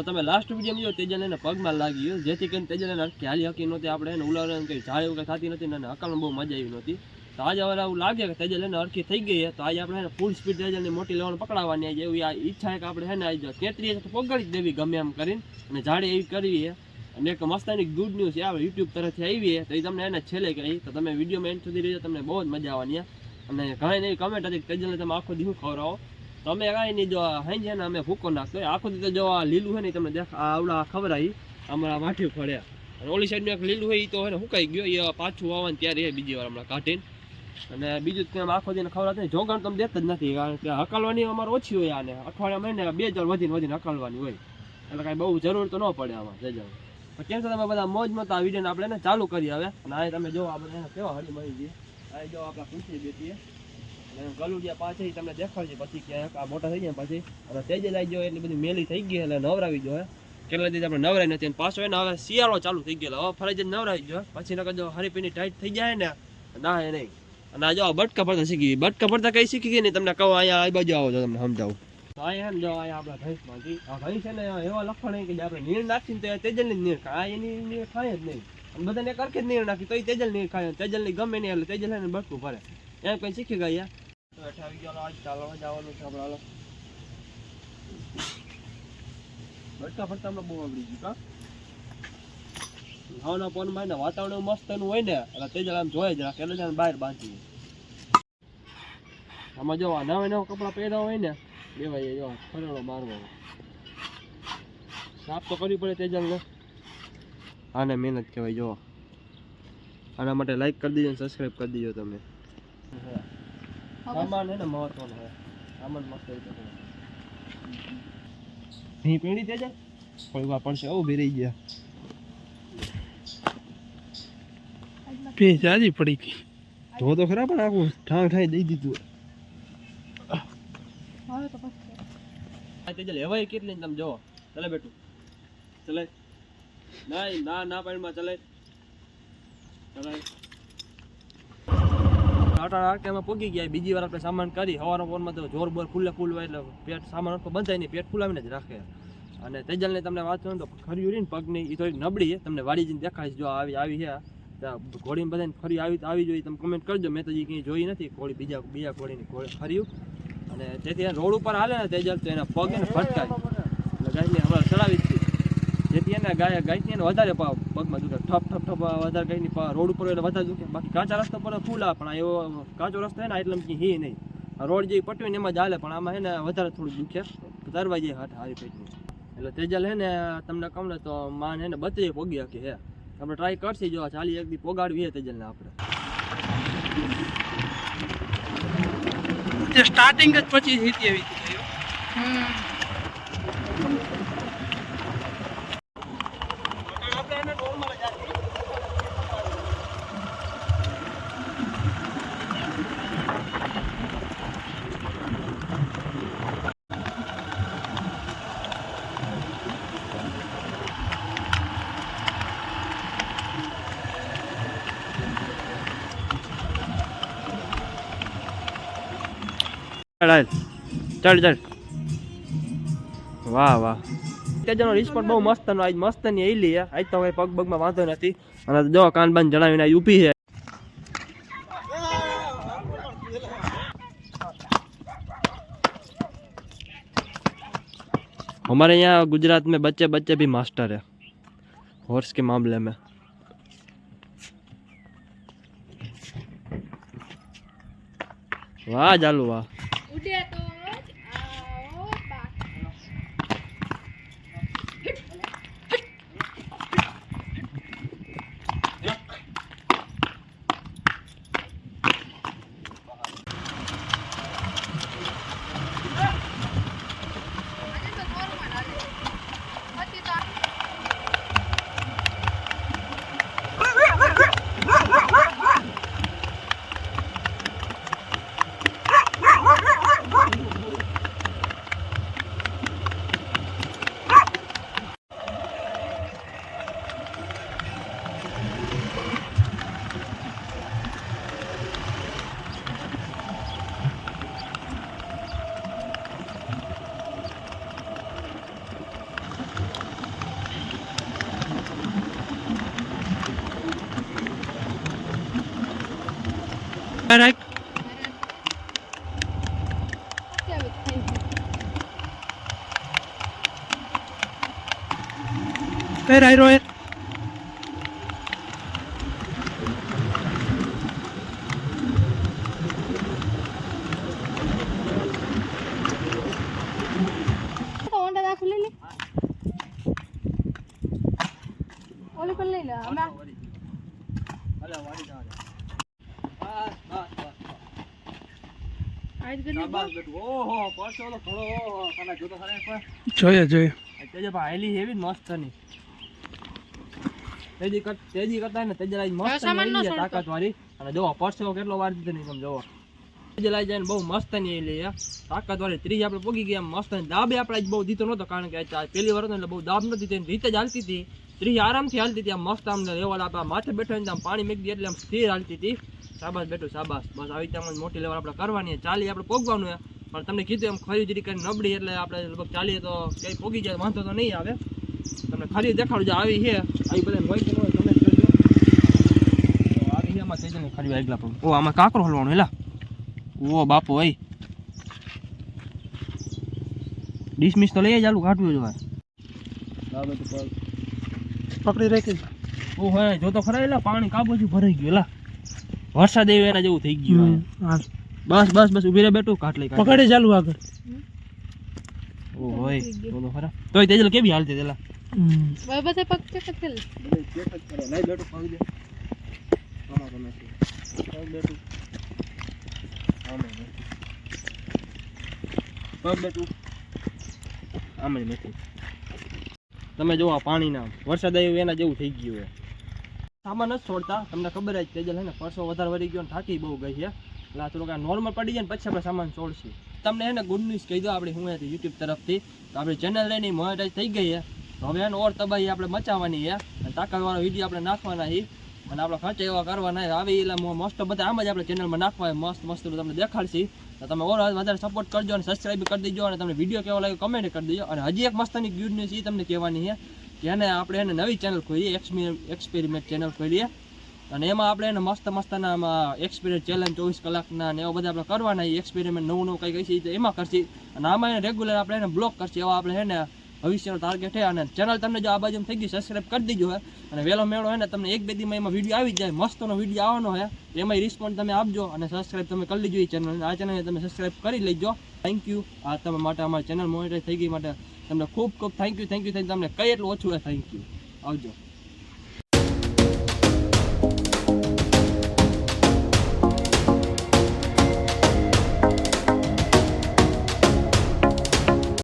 તો તમે last video જો તેજલ એને પગમાં લાગી ગયો જેથી કરીને તેજલ એને હાલી હકી નહોતી. આપણે એને ઉલાવવાનું કંઈ ઝાડ એવું કંઈ થતી નથી અને અકલમાં બહુ મજા આવી નહોતી. તો આજે હવે એવું લાગે કે તેજલ એને અરખી થઈ ગઈ છે. તો આજે આપણે એને ફૂલ સ્પીડ તેજલની મોટી લેવાનું પકડાવવાની આજે એવી આ ઈચ્છા એક આપણે એને ને આજે તેત્રીસ પગડી જ દેવી ગમે એમ કરીને. અને ઝાડે એવી કરવી છે. અને એક મસ્તાની ગુડ ન્યૂઝ છે. આપણે યુટ્યુબ તરફથી આવી તો એ તમને એને છેલ્લે કહી. તો તમે વિડીયોમાં એન્ડ સુધી રહેજો. તમને બહુ જ મજા આવવાની અને ઘણી એવી કમેન્ટ હતી તેજલને તમે આખો દિવસ ખવડાવો. તમે કાંઈ નહીં, જો હાઈ છે ને અમે ભૂકો નાખતો આખો દીધો જો આ લીલું હોય ને તમને દેખ આવડા ખબર આવી અમારા માઠી ફળ્યા અને ઓલી સાઈડનું એક લીલું હોય એ તો હોય ને હુકાઈ ગયો. એ પાછું આવવાનું ત્યારે એ બીજી વાર હમણાં કાઢીને. અને બીજું કેમ આખો દિન ખબર નહીં જોગણ તમે દેતા જ નથી, કારણ કે હકાલવાની અમારે ઓછી હોય આને. અઠવાડિયા મહિને બે હજાર વધીને વધીને હકાલવાની હોય. એટલે કાંઈ બહુ જરૂર તો ન પડે આમાં જજલ પણ કેમ છો તમે બધા? મોજમાં તો આ વિડીયોને આપણે ચાલુ કરી હવે. અને આ તમે જો આપણે કેવા હળી મળી જઈએ આ જો આપણે ખુશી અને ગલુડિયા પાછી તમને દેખાડશે પછી ક્યાંક આ મોટા થઈ ગયા પછી. અને તેજે લાઈ ગયો એટલી બધી મેલી થઈ ગઈ એટલે નવરાવી જોઈએ કેટલા આપણે નવરાઈ નથી પાછો એને હવે શિયાળો ચાલુ થઈ ગયેલો હવે ફરજિયાત નવરાવી જોઈએ પછી નકર જો હરીપીની ટાઈટ થઈ જાય ને, ના એ નહીં. અને આ જો બટકા પડતા શીખી ગઈ. બટકા પડતા કઈ શીખી ગઈ ને તમને કહો, અહીંયા આ બાજુ આવો તો તમને સમજાવું. અહીંયા જો અહીંયા આપણા ભેંસમાંથી આ છે ને એવા લખણ કે આપણે નીર નાખીને તો તેજલની જ નીર એની નીર ખાય જ નહીં. બધાને એક જ નીર તો એ તેજલ નીર ખાય. તેજલની ગમે નહીં એટલે તેજલ એને બટકું ભરે એમ કઈ શીખી ગયા? તો હેઠે આવી ગયો છે આપણે ફરતા ફરતા હમણાં બહુ આવડી ગયું કા હવાના પોનમાં વાતાવરણ મસ્ત એનું હોય ને, એટલે તેજલ આમ જોઈએ જરા એટલે બહાર બાંધી આમાં જો નવા નવા કપડાં પહેર્યા હોય ને લેવાય જો ફરણો મારવો સાફ તો કરવી પડે તેજલ ને આને મહેનત કહેવાય, જો. આના માટે લાઈક કરી દીજો સબસ્ક્રાઈબ કરી દીજો તમે. સામાન હે ને મહત્વનો હે સામાન મસ્ત રીતે ભી પીણી તે વાર પડશે ભી ગયા. ભેજ આજી પડી હતી ધો તો ખરા પણ આખું ઠાંગ ઠાઈ દઈ દીધું આ તેજલ હેવાય કેટલી ને તમે જોવો ચલે બેટું. ચલે. ના ના ના પાણીમાં ચલે. ચલાય ટાટા આરકેમાં પૂગી ગયા. બીજી વાર આપણે સામાન કરી હવાના પોરમાં તો જોર બોર ખુલ્લે હોય એટલે પેટ સામાન આખો બંધાય નહીં. પેટ ખુલાવીને જ રાખે. અને તેજલને તમને વાત કરું તો ખર્યું રહી ને પગની એ થોડીક નબળી તમને વાડી જઈને દેખાડીશ જો આવી આવી છે ઘોડીને બધાને ફરી આવી આવી જોઈએ. તમે કમેન્ટ કરજો. મેં તો એ કંઈ જોઈ નથી. ઘોડી બીજા બીજા ઘોડીની ઘોડી ખર્યું. અને તેથી રોડ ઉપર હાલે ને તેજલ, તો એના પગ એને ફટકાય એટલે ગાયને હમણાં ચડાવી જ જેથી એને ગાય ગાયથી એને વધારે પાવ પગમાં દુખે. ઠપ ઠપ ઠપ વધારે ગાયની પ- રોડ ઉપર એટલે વધારે દુખે. બાકી કાચા રસ્તા પર ફૂલ આવે પણ આ એવો કાચો રસ્તો હોય ને એટલે કે હી નહીં. રોડ જે પટ્યું ને એમાં જ હાલે પણ આમાં હે ને વધારે થોડું દુખે. તરવા જાય હાથ હારી પેટની એટલે તેજલ હે ને તમને કહું ને તો માન હે ને બત્રીસ કે હકી હે. આપણે ટ્રાય કરશી જો ચાલી એક દી પોગાડવી હે તેજલને આપણે. સ્ટાર્ટિંગ જ પછી હિતી આવી હતી ચાલ ચાલ ચાલ વાહ વાહ તેજનો રિસ્પોન્સ બહુ મસ્ત નો આજ મસ્ત ની એલી હે આજ તો કઈ પગ પગમાં વાંધો નથી અને જો કાન બાન જણાવીને આજ ઊભી છે हमारे यहाँ गुजरात में बच्चे बच्चे भी मास्टर है हॉर्स के मामले में વાહ ચાલુ વાહ ઉડે તો આવો બાક આજે તો નોર્મલ હાલે હતી તો રાખ કેવી થઈ ગઈ કઈ રાયરો એ તો ઓંડા રાખું લઈ લે ઓલી પણ લઈ લે અમે ભલે વાળી જવા દે. બસ, બસ, બસ, બસ. આજ કરી શાબાશ બેટું. ઓહો, પરસો ઓલો ઘણો, ઓહો, કાના જોતો ખરા એકવાર? જોઈએ જોઈએ. તેજે ભાઈ હેલી મસ્તની તેજી કર તેજી કરતા ને તેજે લાઈ મસ્તની ન એલી છે છોડતો. તાકાત વાળી અને જો પરસો કેટલો વાર દીધો નહીં તમે જોવો. તેજે લાઈ જાય ને બહુ મસ્તની તાકાત વાળી ત્રીજી આપણે પોગી ગયા મસ્તની દાબે આપણે બહુ દીધો નતો કારણ કે આ પહેલી વાર એટલે બહુ દાબ નથી તેની રીતે જ હાલતી હતી. ત્રીજી આરામથી હાલતી હતી આમ મસ્ત આમ લેવલ આપણે માથે બેઠો ને આમ પાણી મેકી એટલે આમ સ્થિર હાલતી હતી. શાબાશ બેઠું શાબાશ. બસ આવી રીતે મોટી લેવલ આપણે કરવાની. ચાલી આપણે પોગવાનું પણ તમને કીધું એમ ખરી જરી કરીને નબળી એટલે આપણે લગભગ ચાલીએ તો ક્યાંય પોગી જાય વાંધો તો નહીં આવે. તમને ખરી દેખાડું જે આવી છે. આવી બધા હોય કે હોય તમે આવી છે આમાં થઈ જાય ખરી આગલા પણ ઓ આમાં કાકરો હલવાનું હેલા. ઓ બાપો ભાઈ ડિસમિસ તો લઈ આલું કાઢવું જોઈએ પકડી રાખી. ઓ જો તો ખરા એલા પાણી કાબોજી ભરાઈ ગયું એલા વરસાદ એવી એના જેવું થઈ ગયું બસ બસ બસ ઊભી રહે બેઠું કાટ લઈ પકડે ચાલુ આગળ. ઓ હોય જો ખરા. તોય તેજલ કેવી હાલતી તેલા? બસ હવે પગ ચેક જ કરી. લઈ બેઠું પગ દે. આમાં તમે પગ આમાં આમાં તમે જો આ પાણીના વરસાદ આવ્યો એના જેવું થઈ ગયું છે સામાન જ છોડતા. તમને ખબર જ તેજલ હે ને, પરસો વધારે વળી ગયો ને થાકી બહુ ગઈ છે. એટલે આ થોડુંક નોર્મલ પડી જાય ને પછી આપણે સામાન છોડશું. તમને, હે ને ગુડ ન્યૂઝ કહી દો આપણે હું યુટ્યુબ તરફથી. તો આપણી ચેનલ લઈને મોનેટાઈઝ થઈ ગઈ છે. હવે એને ઓર તબાહી આપણે મચાવવાની છે. અને તાકાતવાળો વીડિયો આપણે નાખવાના છે. અને આપણે ખર્ચ એવા કરવાના આવી એટલે મોસ્ટ બધા આમ જ આપણે ચેનલમાં નાખવા મસ્ત મસ્ત તમને દેખાડશી. તો તમે ઓર વધારે સપોર્ટ કરજો અને સબસ્ક્રાઈબ કરી દેજો અને તમને વીડિયો કેવો લાગ્યો કમેન્ટ કરી દેજો. અને હજી એક મસ્તની ગુડ ન્યૂઝ એ તમને કહેવાની છે. એને આપણે એને નવી ચેનલ ખોલીએ એક્સપેરિમેન્ટ ચેનલ ખોલીએ. અને એમાં આપણે એને મસ્ત મસ્તના આમાં એક્સપિરિયન્સ ચેલેન્જ ચોવીસ કલાકના ને એવા બધા આપણે કરવાના. એક્સપેરિમેન્ટ નવું નવું કંઈ કહીએ તો એમાં કરશી. અને આમાં એને રેગ્યુલર આપણે એને બ્લોક કરશે. એવા આપણે હે ને ભવિષ્યનો ટાર્ગેટ છે અને ચેનલ તમને જો આ બાજુ થઈ ગઈ સબસ્ક્રાઈબ કરી દીજો હે. અને વહેલો મેળો હોય ને, તમને એક બે દીમાં એમાં વીડિયો આવી જાય, મસ્તનો વીડિયો આવવાનો હે. એમાં રિસ્પોન્સ તમે આપજો અને સબસ્ક્રાઇબ તમે કરી લીજો એ ચેનલ આ ચેનલને તમે સબસ્ક્રાઇબ કરી લેજો. થેન્ક યુ આ તમે માટે અમારી ચેનલ મોનિટાઈઝ થઈ ગઈ માટે તમને ખૂબ ખૂબ thank you thank you thank તમને કઈ એટલું ઓછું હે થેન્ક યુ આવજો.